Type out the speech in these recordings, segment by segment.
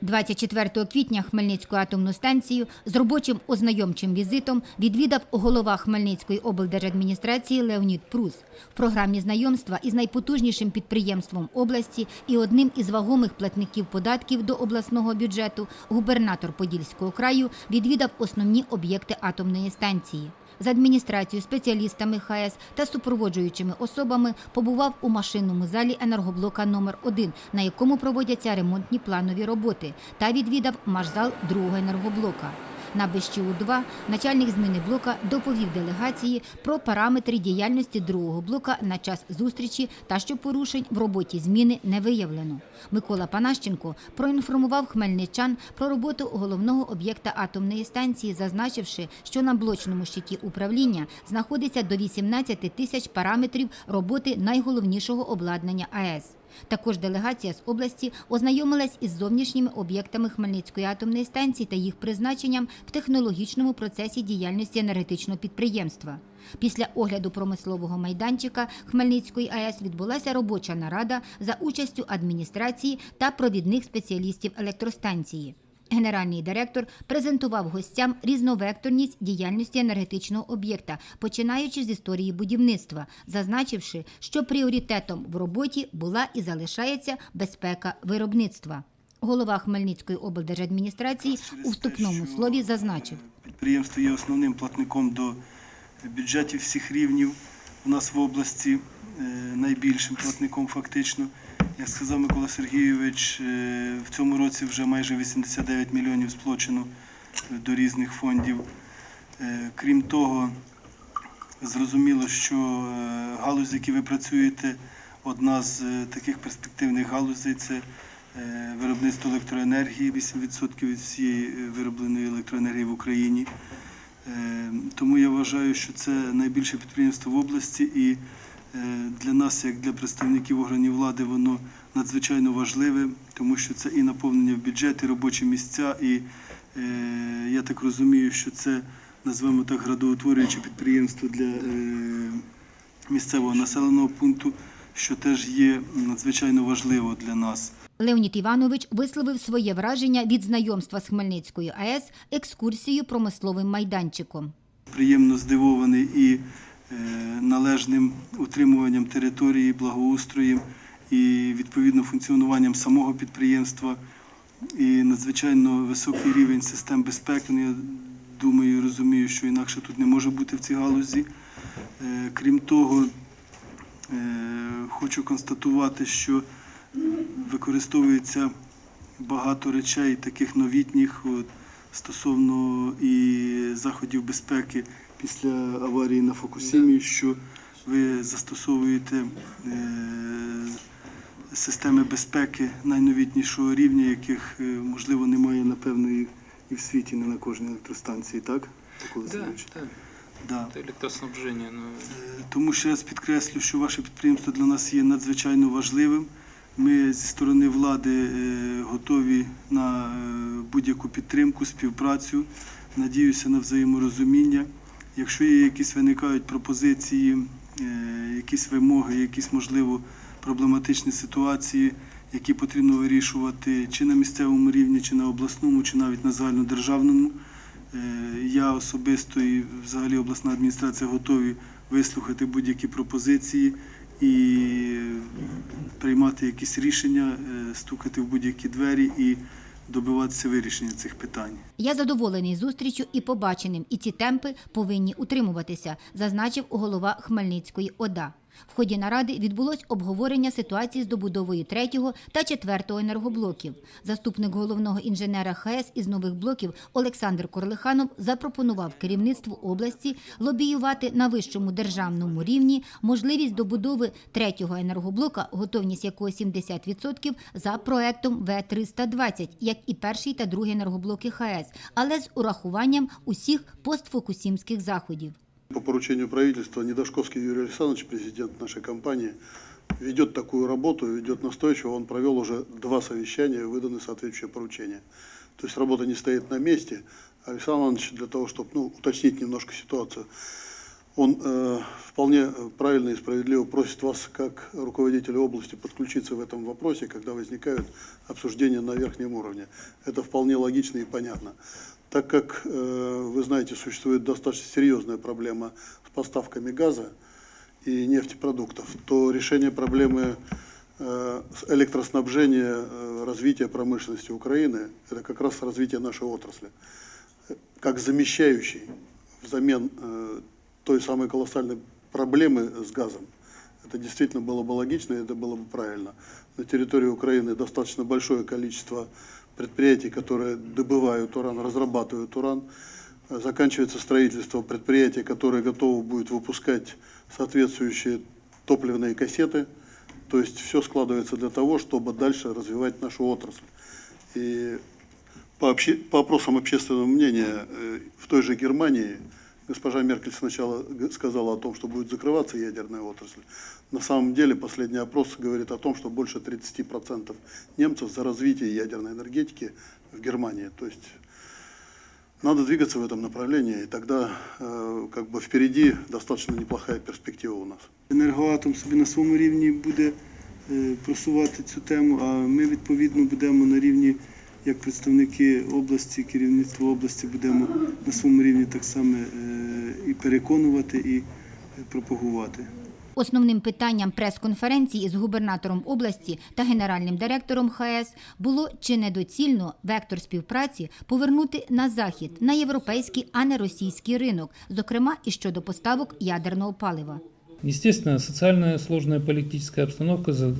24 квітня Хмельницьку атомну станцію з робочим ознайомчим візитом відвідав голова Хмельницької облдержадміністрації Леонід Прус. В програмі знайомства із найпотужнішим підприємством області і одним із вагомих платників податків до обласного бюджету губернатор Подільського краю відвідав основні об'єкти атомної станції. З адміністрацією, спеціалістами ХАЕС та супроводжуючими особами побував у машинному залі енергоблока номер 1 на якому проводяться ремонтні планові роботи, та відвідав машзал другого енергоблока. На БЩУ-2 начальник зміни блока доповів делегації про параметри діяльності другого блока на час зустрічі та що порушень в роботі зміни не виявлено. Микола Панащенко проінформував хмельничан про роботу головного об'єкта атомної станції, зазначивши, що на блочному щиті управління знаходиться до 18 тисяч параметрів роботи найголовнішого обладнання АЕС. Також делегація з області ознайомилась із зовнішніми об'єктами Хмельницької атомної станції та їх призначенням в технологічному процесі діяльності енергетичного підприємства. Після огляду промислового майданчика Хмельницької АЕС відбулася робоча нарада за участю адміністрації та провідних спеціалістів електростанції. Генеральний директор презентував гостям різновекторність діяльності енергетичного об'єкта, починаючи з історії будівництва, зазначивши, що пріоритетом в роботі була і залишається безпека виробництва. Голова Хмельницької облдержадміністрації у вступному слові зазначив. Підприємство є основним платником до бюджетів всіх рівнів. У нас в області е, найбільшим платником фактично. Як сказав Микола Сергійович, е, в цьому році вже майже 89 мільйонів сплочено до різних фондів. Е, Крім того, зрозуміло, що е, галузь, в якій ви працюєте, одна з таких перспективних галузей це виробництво електроенергії, 8% від всієї виробленої електроенергії в Україні. Тому я вважаю, що це найбільше підприємство в області, і для нас, як для представників органів влади, воно надзвичайно важливе, тому що це і наповнення в бюджет, і робочі місця. І е, я так розумію, що це назвемо так градоутворююче підприємство для е, місцевого населеного пункту, що теж є надзвичайно важливо для нас. Леонід Іванович висловив своє враження від знайомства з Хмельницькою АЕС екскурсією промисловим майданчиком. приємно здивований і е, належним утримуванням території, благоустроєм і відповідно функціонуванням самого підприємства, і надзвичайно високий рівень систем безпеки. Ну, Я думаю, розумію, що інакше тут не може бути в цій галузі. Е, Крім того, е, хочу констатувати, що використовується багато речей, таких новітніх, от, стосовно і заходів безпеки після аварії на Фокусімі, що ви застосовуєте е, системи безпеки найновітнішого рівня, яких е, можливо немає напевно і в світі, не на кожній електростанції, так? Да, Сергійович? да, это электроснабжение, Е, Тому ще раз підкреслю, що ваше підприємство для нас є надзвичайно важливим. Ми зі сторони влади готові на будь-яку підтримку, співпрацю. Надіюся на взаєморозуміння. Якщо є якісь виникають пропозиції, е, якісь вимоги, якісь можливо проблематичні ситуації, які потрібно вирішувати чи на місцевому рівні, чи на обласному, чи навіть на загальнодержавному. Е, Я особисто і взагалі обласна адміністрація готові вислухати будь-які пропозиції і приймати якісь рішення, е, стукати в будь-які двері і добиватися вирішення цих питань. Я задоволений зустрічю і побаченим, і ці темпи повинні утримуватися, зазначив голова Хмельницької ОДА. В ході наради відбулось обговорення ситуації з добудовою третього та четвертого енергоблоків. Заступник головного інженера ХАЕС із нових блоків Олександр Корлиханов запропонував керівництву області лобіювати на вищому державному рівні можливість добудови третього енергоблока, готовність якого 70% за проектом В320, як і перший та другий енергоблоки ХАЕС, але з урахуванням усіх постфокусімських заходів. По поручению правительства Недошковский Юрий Александрович, президент нашей компании, ведет такую работу, ведет настойчиво. Он провел уже два совещания, выданы соответствующие поручения. То есть работа не стоит на месте. Александр Иванович для того, чтобы ну, уточнить немножко ситуацию, Он э, вполне правильно и справедливо просит вас, как руководителя области, подключиться в этом вопросе, когда возникают обсуждения на верхнем уровне. Это вполне логично и понятно. Так как, э, вы знаете, существует достаточно серьезная проблема с поставками газа и нефтепродуктов, то решение проблемы э, электроснабжения, э, развития промышленности Украины, это как раз развитие нашей отрасли, как замещающий взамен той самой колоссальной проблемы с газом. Это действительно было бы логично, это было бы правильно. На территории Украины достаточно большое количество предприятий, которые добывают уран, разрабатывают уран. Э, Заканчивается строительство предприятий, которые готовы будут выпускать соответствующие топливные кассеты. То есть все складывается для того, чтобы дальше развивать нашу отрасль. И по, обще- по опросам общественного мнения э, в той же Германии госпожа Меркель сначала г- сказала о том, что будет закрываться ядерная отрасль. На самом деле последний опрос говорит о том, что больше 30% немцев за развитие ядерной энергетики в Германии. То есть надо двигаться в этом направлении, и тогда э, как бы впереди достаточно неплохая перспектива у нас. Енергоатом собі на своєму рівні буде е, просувати цю тему, а ми відповідно будемо на рівні, як представники області, керівництво області, будемо на своєму рівні так само е, і переконувати, і пропагувати. Основним питанням прес-конференції з губернатором області та генеральним директором ХАЕС було чи недоцільно вектор співпраці повернути на захід, на європейський, а не російський ринок, зокрема і щодо поставок ядерного палива. Естественно, социальная сложная политическая обстановка за-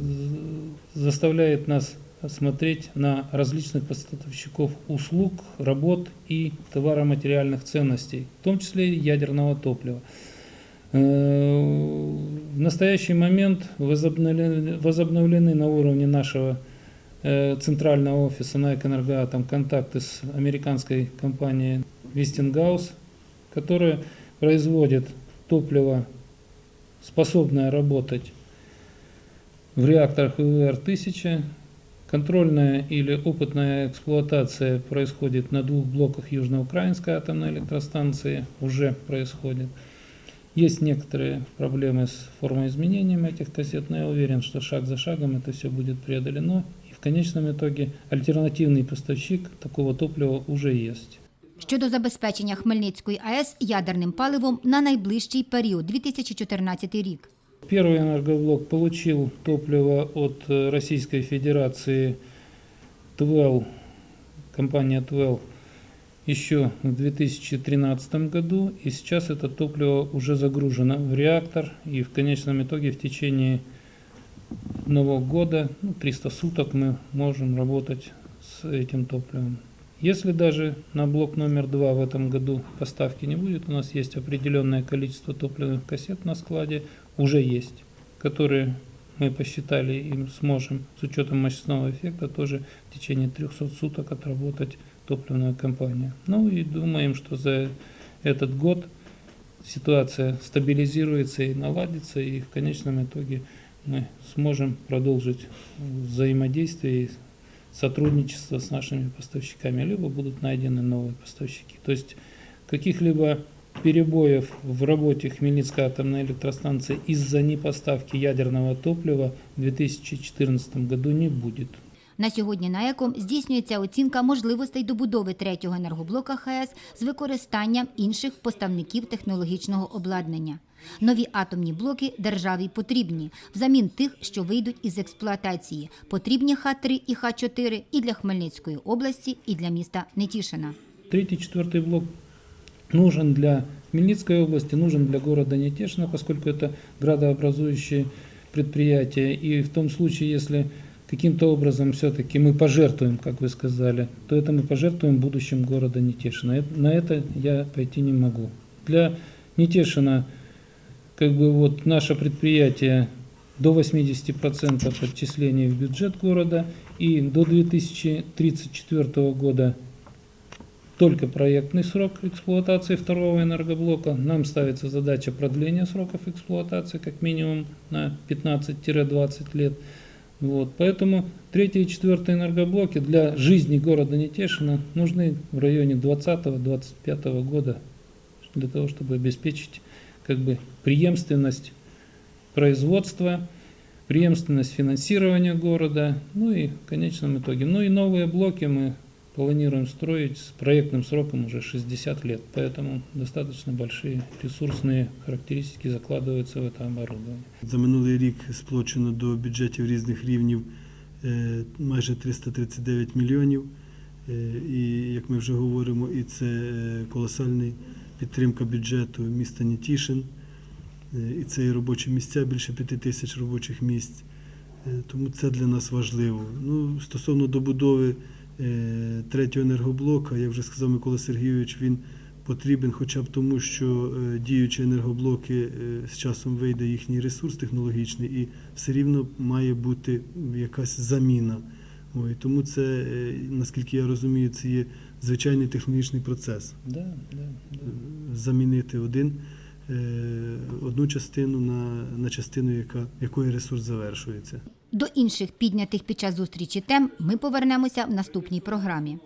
заставляет нас смотреть на различных поставщиков услуг, работ и товаро-материальных ценностей, в том числе ядерного топлива. Э, В настоящий момент возобновлены, на уровне нашего э, центрального офиса НАЭК «Энергоатом» контакты с американской компанией Westinghouse, которая производит топливо способная работать в реакторах ВВР-1000. Контрольная или опытная эксплуатация происходит на двух блоках Южноукраинской атомной электростанции, уже происходит. Есть некоторые проблемы с формоизменением этих кассет, но я уверен, что шаг за шагом это все будет преодолено. И в конечном итоге альтернативный поставщик такого топлива уже есть. Щодо забезпечення Хмельницької АЕС ядерним паливом на найближчий період 2014 рік. Первый энергоблок получил топливо от э, Российской Федерации ТВЭЛ, компания ТВЭЛ, еще в 2013 году, и сейчас это топливо уже загружено в реактор, и в конечном итоге в течение одного года, ну, 300 суток мы можем работать с этим топливом. Если даже на блок номер два в этом году поставки не будет, у нас есть определенное количество топливных кассет на складе, уже есть, которые мы посчитали и сможем с учетом мощностного эффекта тоже в течение 300 суток отработать топливную компанию. Ну и думаем, что за этот год ситуация стабилизируется и наладится, и в конечном итоге мы сможем продолжить взаимодействие и сотрудничество с нашими поставщиками, либо будут найдены новые поставщики. То есть каких-либо перебоев в работе Хмельницкой атомной электростанции из-за непоставки ядерного топлива в 2014 году не будет. На сьогодні НАЕКом здійснюється оцінка можливостей добудови третього енергоблока ХАЕС з використанням інших поставників технологічного обладнання. Нові атомні блоки державі потрібні взамін тих, що вийдуть із експлуатації. Потрібні Х-3 і Х-4 і для Хмельницької області, і для міста Нетішина. Третий, четвертый блок нужен для Хмельницкой области, нужен для города Нетешина, поскольку это градообразующие предприятия. И в том случае, если каким-то образом все-таки мы пожертвуем, как вы сказали, то это мы пожертвуем будущим города Нетешина. На это я пойти не могу. Для Нетешина как бы вот наше предприятие до 80% отчислений в бюджет города и до 2034 года только проектный срок эксплуатации второго энергоблока. Нам ставится задача продления сроков эксплуатации как минимум на 15-20 лет. Вот. Поэтому третий и четвертый энергоблоки для жизни города Нетешина нужны в районе 20-25 года для того, чтобы обеспечить как бы преемственность производства, преемственность финансирования города, ну и в конечном итоге. Ну и новые блоки мы планируем строить с проектным сроком уже 60 лет, поэтому достаточно большие ресурсные характеристики закладываются в это оборудование. За минулий рік сплочено до бюджетів різних рівнів е, майже 339 мільйонів. Е, І як ми вже говоримо, і це е, колосальна підтримка бюджету міста Нітішин, Е, і це і робочі місця, більше п'яти тисяч робочих місць. Е, Тому це для нас важливо. Ну, стосовно добудови е, третього енергоблока, як вже сказав Микола Сергійович, він потрібен хоча б тому, що е, діючі енергоблоки е, з часом вийде їхній ресурс технологічний, і все рівно має бути якась заміна. Ой, тому це, е, наскільки я розумію, це є звичайний технологічний процес. Да, да, да. Замінити один, е, одну частину на, на частину, яка, якої ресурс завершується. До інших піднятих під час зустрічі тем ми повернемося в наступній програмі.